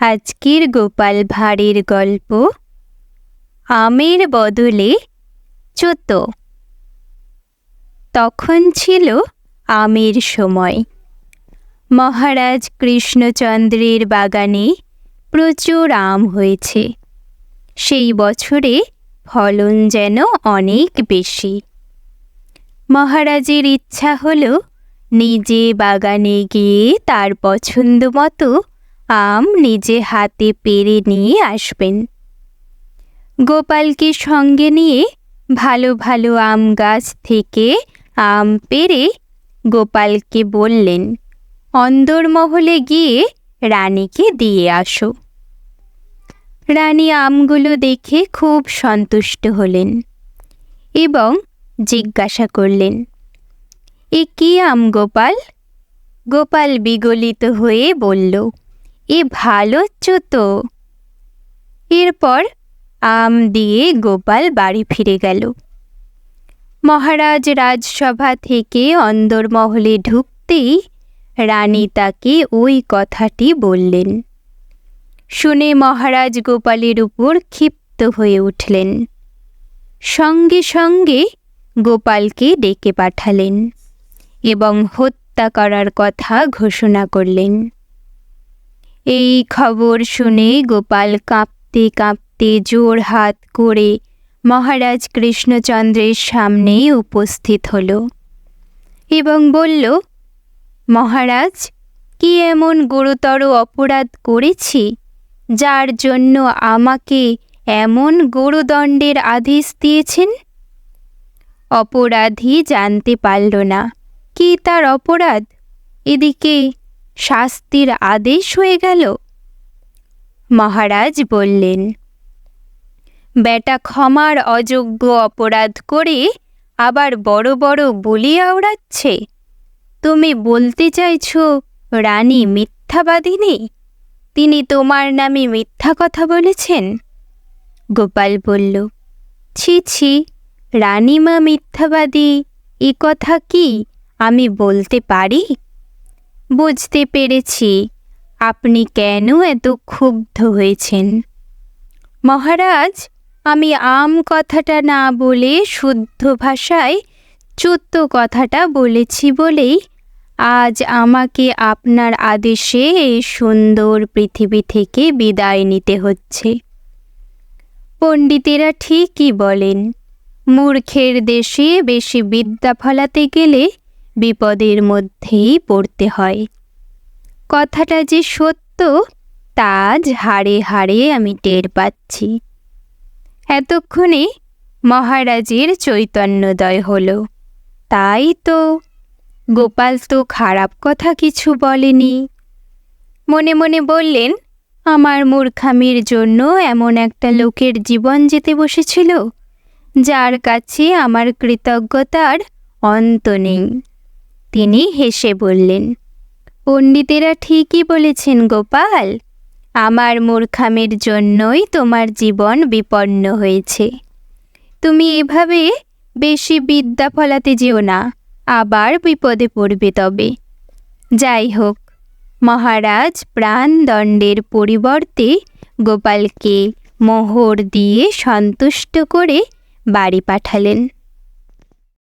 আজকের গোপাল ভাঁড়ের গল্প। আমের বদলে চোতো। তখন ছিল আমের সময়। মহারাজ কৃষ্ণচন্দ্রের বাগানে প্রচুর আম হয়েছে। সেই বছরে ফলন যেন অনেক বেশি। মহারাজের ইচ্ছা হলো নিজে বাগানে গিয়ে তার পছন্দ মতো আম নিজে হাতে পেরে নিয়ে আসবেন। গোপালকে সঙ্গে নিয়ে ভালো ভালো আম গাছ থেকে আম পেরে গোপালকে বললেন অন্দরমহলে গিয়ে রানীকে দিয়ে আসো। রানী আমগুলো দেখে খুব সন্তুষ্ট হলেন এবং জিজ্ঞাসা করলেন, এ কি আম গোপাল? গোপাল বিগলিত হয়ে বলল এ ভালো তো এরপর আম দিয়ে গোপাল বাড়ি ফিরে গেল। মহারাজ রাজসভা থেকে অন্দরমহলে ঢুকতেই রানী তাকে ওই কথাটি বললেন। শুনে মহারাজ গোপালের উপর ক্ষিপ্ত হয়ে উঠলেন। সঙ্গে সঙ্গে গোপালকে ডেকে পাঠালেন এবং হত্যা করার কথা ঘোষণা করলেন। এই খবর শুনে গোপাল কাঁপতে কাঁপতে জোর হাত করে মহারাজ কৃষ্ণচন্দ্রের সামনে উপস্থিত হল এবং বলল, মহারাজ, কি এমন গুরুতর অপরাধ করেছি যার জন্য আমাকে এমন গুরুদণ্ডের আদেশ দিয়েছেন? অপরাধী জানতে পারল না, কি তার অপরাধ? এদিকে শাস্তির আদেশ হয়ে গেল। মহারাজ বললেন, বেটা ক্ষমার অযোগ্য অপরাধ করে আবার বড় বড় বলি আওড়াচ্ছে। তুমি বলতে চাইছ, রানী মিথ্যাবাদিনী তিনি তোমার নামে মিথ্যা কথা বলেছেন? গোপাল বলল, ছি ছি, রানীমা মিথ্যাবাদী, এ কথা কি আমি বলতে পারি? বুঝতে পেরেছি। আপনি কেন এত ক্ষুব্ধ হয়েছেন? মহারাজ, আমি আম কথাটা না বলে শুদ্ধ ভাষায় চুত্ত কথাটা বলেছি বলেই আজ আমাকে আপনার আদেশে এই সুন্দর পৃথিবী থেকে বিদায় নিতে হচ্ছে। পণ্ডিতেরা ঠিকই বলেন, মূর্খের দেশে বেশি বিদ্যা ফলাতে গেলে বিপদের মধ্যেই পড়তে হয়। কথাটা যে সত্য, তা হাড়ে হাড়ে আমি টের পাচ্ছি। এতক্ষণে মহারাজের চৈতন্যদয় হলো। তাই তো গোপাল তো খারাপ কথা কিছু বলেনি। মনে মনে বললেন, আমার মূর্খামির জন্য এমন একটা লোকের জীবন যেতে বসেছিল, যার কাছে আমার কৃতজ্ঞতার অন্ত নেই। তিনি হেসে বললেন, পণ্ডিতেরা ঠিকই বলেছেন গোপাল, আমার মূর্খামের জন্যই তোমার জীবন বিপন্ন হয়েছে। তুমি এভাবে বেশি বিদ্যা ফলাতে যেও না, আবার বিপদে পড়বে তবে। যাই হোক, মহারাজ প্রাণদণ্ডের পরিবর্তে গোপালকে মোহর দিয়ে সন্তুষ্ট করে বাড়ি পাঠালেন।